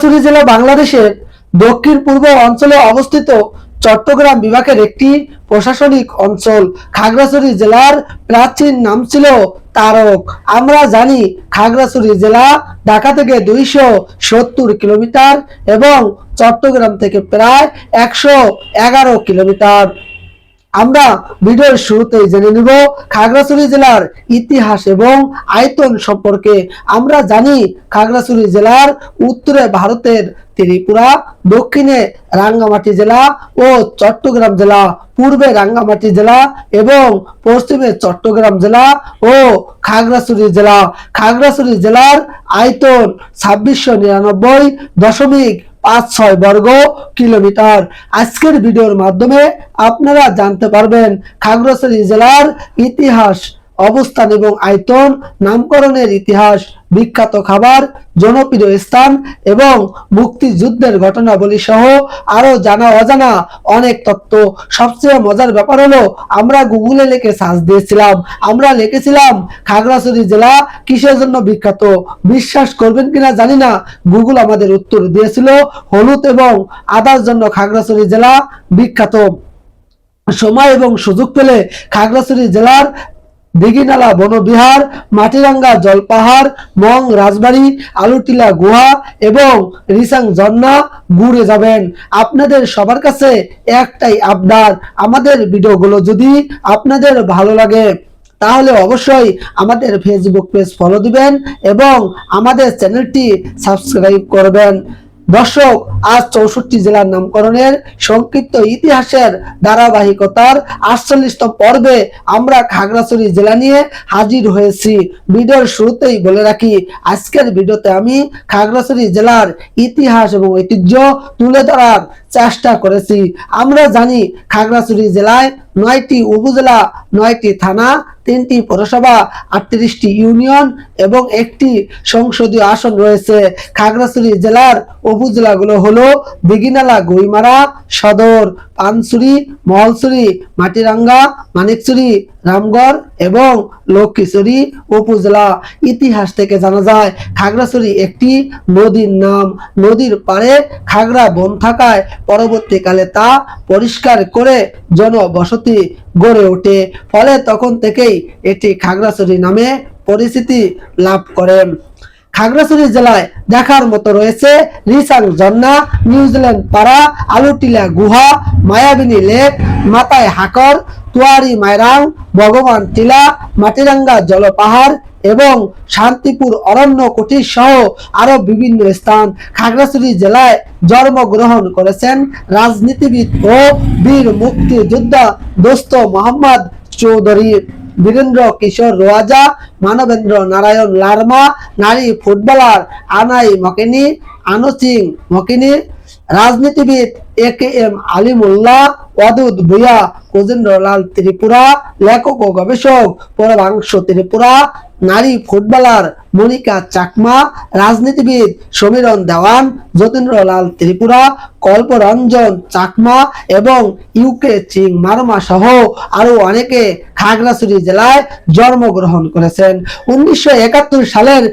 খাগড়াছড়ি জেলা বাংলাদেশের দক্ষিণ পূর্ব অঞ্চলে অবস্থিত চট্টগ্রাম বিভাগের একটি প্রশাসনিক অঞ্চল। খাগড়াছড়ি জেলার প্রাচীন নাম ছিল তারক। আমরা জানি খাগড়াছড়ি জেলা ঢাকা থেকে দুইশো সত্তর কিলোমিটার এবং চট্টগ্রাম থেকে প্রায় একশো এগারো কিলোমিটার। আমরা ভিডিওর শুরুতেই জেনে নিব খাগড়াছড়ি জেলার ইতিহাস এবং আয়তন সম্পর্কে। আমরা জানি খাগড়াছড়ি জেলার উত্তরে ভারতের ত্রিপুরা, দক্ষিণে রাঙ্গামাটি জেলা ও চট্টগ্রাম জেলা, পূর্বে রাঙ্গামাটি জেলা এবং পশ্চিমে চট্টগ্রাম জেলা ও খাগড়াছড়ি জেলা। খাগড়াছড়ি জেলার আয়তন ছাব্বিশশো নিরানব্বই দশমিক পাঁচ ছয় বর্গ কিলোমিটার। আজকের ভিডিওর মাধ্যমে আপনারা জানতে পারবেন খাগড়াছড়ি জেলার ইতিহাস অবস্থান এবং আয়তন নামকরণের ইতিহাস, বিখ্যাত খাবার, জনপ্রিয় স্থান এবং মুক্তিযুদ্ধের ঘটনাবলী সহ আরও জানা অজানা অনেক তত্ত্ব। সবচেয়ে মজার ব্যাপার হলো, আমরা গুগলে লিখে সার্চ দিয়েছিলাম। আমরা লিখেছিলাম, খাগড়াছড়ি জেলা কিসের জন্য বিখ্যাত? বিশ্বাস করবেন কিনা জানি না। গুগল আমাদের উত্তর দিয়েছিল, হলুদ এবং আদার জন্য খাগড়াছড়ি জেলা বিখ্যাত। সময় এবং সুযোগ পেলে খাগড়াছড়ি জেলার দিঘিনালা বনবিহার, মাটিরাঙ্গা, জলপাহাড়, মং, রাজবাড়ি আলুটিলা গুহা এবং রিসাং, ঝর্ণা ঘুরে যাবেন। আপনাদের সবার কাছে একটাই আবদার, আমাদের ভিডিওগুলো যদি আপনাদের ভালো লাগে, তাহলে অবশ্যই আমাদের ফেসবুক পেজ ফলো দিবেন এবং আমাদের চ্যানেলটি সাবস্ক্রাইব করবেন। দর্শক, আজ চৌষট্টি জেলার নামকরণের সংক্ষিপ্ত ইতিহাসের ধারাবাহিকতার আটচল্লিশতম পর্বে আমরা খাগড়াছড়ি জেলা নিয়ে হাজির হয়েছি। ভিডিওর শুরুতেই বলে রাখি, আজকের ভিডিওতে আমি খাগড়াছড়ি জেলার ইতিহাস এবং ঐতিহ্য তুলে ধরার চেষ্টা করেছি। আমরা জানি খাগড়াছড়ি জেলায় নয়টি উপজেলা, নয়টি থানা, তিনটি পৌরসভা, আটত্রিশটি ইউনিয়ন এবং একটি সংসদীয় আসন রয়েছে। খাগড়াছড়ি জেলার উপজেলাগুলো হলো দিঘিনালা গইমারা, সদর, পানছড়ি, মহলছড়ি, মাটিরাঙ্গা মানিকচুরি রামগড় এবং লক্ষ্মীছড়ি উপজেলা। ইতিহাস থেকে জানা যায়, খাগড়াছড়ি একটি নদীর নাম। নদীর পাড়ে খাগড়া বন থাকায় পরবর্তীকালে তা পরিষ্কার করে জনবসতি গড়ে ওঠে। ফলে তখন থেকেই এটি খাগড়াছড়ি নামে পরিচিতি লাভ করেন খাগড়াছড়ি জেলায় দেখার মতো রয়েছে রিসাং ঝর্ণা নিউজিল্যান্ড পাড়া, আলুটিলা গুহা, মায়াবিনী লেক মাতায় হাকর, তুয়ারি মায়রাং ভগবান টিলা, মাটিরাঙ্গা জলপাহাড় এবং শান্তিপুর, অরণ্য, কুটির সহ আরও বিভিন্ন স্থান খাগড়াছড়ি জেলায় জন্মগ্রহণ করেছেন রাজনীতিবিদ ও বীর মুক্তিযোদ্ধা দোস্ত মোহাম্মদ চৌধুরী, বীরেন্দ্র কিশোর রোয়াজা, মানবেন্দ্র নারায়ণ লার্মা, নারী ফুটবলার আনাই মকিনী আনসিং মকিনী, রাজনীতিবিদ A K M Alimullah Wadud Bhuiyan Khagendralal Tripura, লেখক ও গবেষক পরমাংশ ত্রিপুরা নারী ফুটবলার মনিকা চাকমা, রাজনীতিবিদ সমীরণ দেওয়ান, যতীন্দ্রলাল ত্রিপুরা, কল্পরঞ্জন চাকমা এবং ইউকে চিং মারমা সহ আরও অনেকে খাগড়াছড়ি জেলায় জন্মগ্রহণ করেছেন। উনিশশো একাত্তর সালের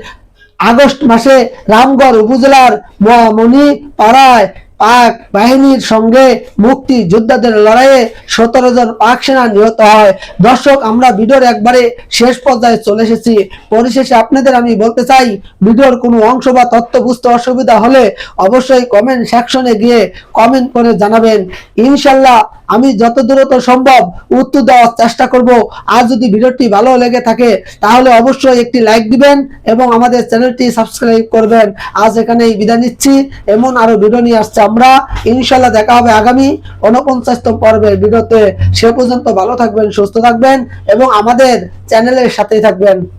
আগস্ট মাসে রামগড় উপজেলার মহামণি পাড়ায় পাক বাহিনীর সঙ্গে মুক্তি যোদ্ধাদের লড়াইয়ে সতেরো জন পাক সেনা নিহত হয়। দর্শক, আমরা ভিডিওর একবারে শেষ পর্যায়ে চলে এসেছি। পরিশেষে আপনাদের আমি বলতে চাই, ভিডিওর কোনো অংশ বা তথ্য বুঝতে অসুবিধা হলে অবশ্যই কমেন্ট সেকশনে গিয়ে কমেন্ট করে জানাবেন। ইনশাল্লাহ আমি যত দ্রুত সম্ভব উত্তর দেওয়ার চেষ্টা করব। আর যদি ভিডিওটি ভালো লেগে থাকে, তাহলে অবশ্যই একটি লাইক দিবেন এবং আমাদের চ্যানেলটি সাবস্ক্রাইব করবেন। আজ এখানেই বিদায় নিচ্ছি। এমন আরও ভিডিও নিয়ে আসছে আমরা। ইনশাল্লাহ দেখা হবে আগামী উনপঞ্চাশতম পর্বের ভিডিওতে। সে পর্যন্ত ভালো থাকবেন, সুস্থ থাকবেন এবং আমাদের চ্যানেলের সাথেই থাকবেন।